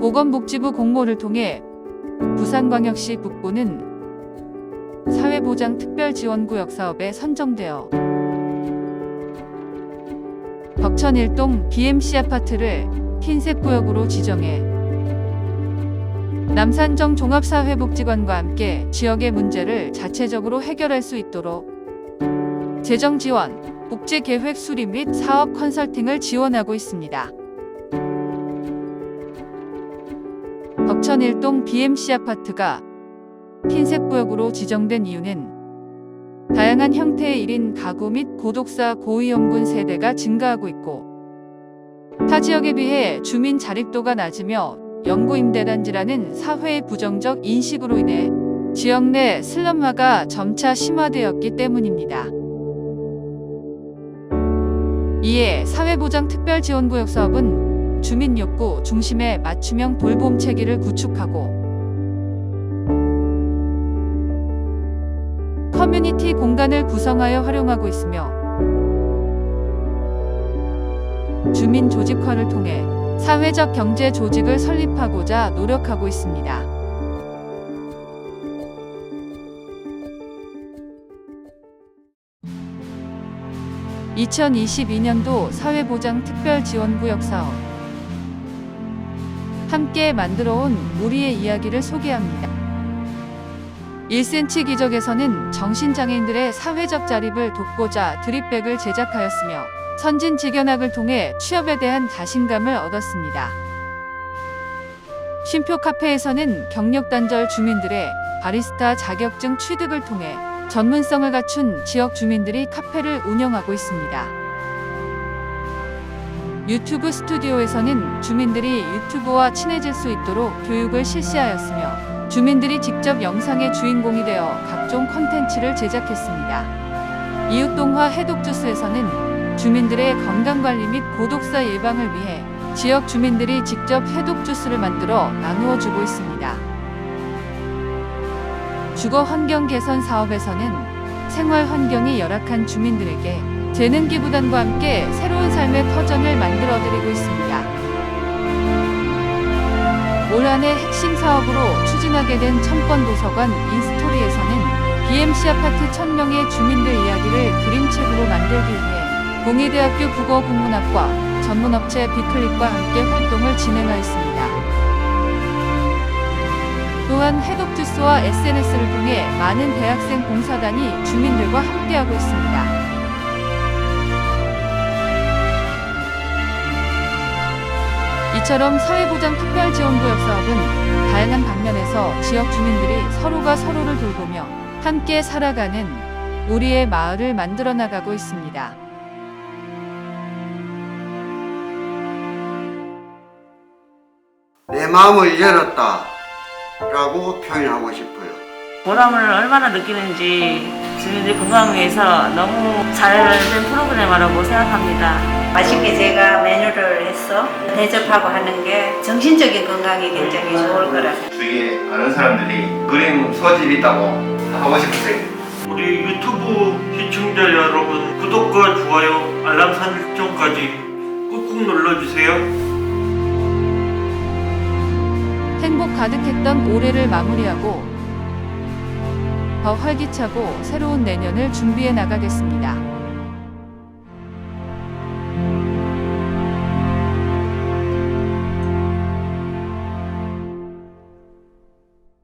보건복지부 공모를 통해 부산광역시 북부는 사회보장특별지원구역 사업에 선정되어 덕천 일동 BMC 아파트를 흰색 구역으로 지정해 남산정 종합사회복지관과 함께 지역의 문제를 자체적으로 해결할 수 있도록 재정 지원, 복지 계획 수립 및 사업 컨설팅을 지원하고 있습니다. 덕천 일동 BMC 아파트가 흰색 구역으로 지정된 이유는 다양한 형태의 1인 가구 및 고독사 고위험군 세대가 증가하고 있고 타 지역에 비해 주민 자립도가 낮으며 영구 임대단지라는 사회의 부정적 인식으로 인해 지역 내 슬럼화가 점차 심화되었기 때문입니다. 이에 사회보장특별지원구역 사업은 주민 욕구 중심의 맞춤형 돌봄 체계를 구축하고 커뮤니티 공간을 구성하여 활용하고 있으며 주민 조직화를 통해 사회적 경제 조직을 설립하고자 노력하고 있습니다. (2022년도) 사회보장특별지원구역 사업 함께 만들어온 우리의 이야기를 소개합니다. 1cm 기적에서는 정신장애인들의 사회적 자립을 돕고자 드립백을 제작하였으며 선진 직연학을 통해 취업에 대한 자신감을 얻었습니다. 쉼표 카페에서는 경력 단절 주민들의 바리스타 자격증 취득을 통해 전문성을 갖춘 지역 주민들이 카페를 운영하고 있습니다. 유튜브 스튜디오에서는 주민들이 유튜브와 친해질 수 있도록 교육을 실시하였으며 주민들이 직접 영상의 주인공이 되어 각종 컨텐츠를 제작했습니다. 이웃동화 해독주스에서는 주민들의 건강관리 및 고독사 예방을 위해 지역 주민들이 직접 해독주스를 만들어 나누어 주고 있습니다. 주거 환경 개선 사업에서는 생활 환경이 열악한 주민들에게 재능 기부단과 함께 새로운 삶의 터전을 만들어 드리고 있습니다. 올 한해 핵심 사업으로 추진하게 된 청권 도서관 인스토리에서는 BMC 아파트 1000명의 주민들 이야기를 그림책으로 만들기 위해 공의대학교 국어국문학과 전문업체 비클립과 함께 활동을 진행하였습니다. 또한 해독주스와 SNS를 통해 많은 대학생 봉사단이 주민들과 함께하고 있습니다. 이처럼 사회보장 특별지원구역 사업은 다양한 방면에서 지역 주민들이 서로가 서로를 돌보며 함께 살아가는 우리의 마을을 만들어 나가고 있습니다. 내 마음을 열었다 라고 표현하고 싶어요. 보람을 얼마나 느끼는지 주민들 건강을 위해서 너무 잘된 프로그램이라고 생각합니다. 맛있게 제가 메뉴를 해서 대접하고 하는 게 정신적인 건강에 굉장히 좋을 거라. 주위에 아는 사람들이 그림 소질 있다고 하고 싶으세요. 우리 유튜브 시청자 여러분 구독과 좋아요 알람 설정까지 꾹꾹 눌러주세요. 행복 가득했던 올해를 마무리하고 더 활기차고 새로운 내년을 준비해 나가겠습니다.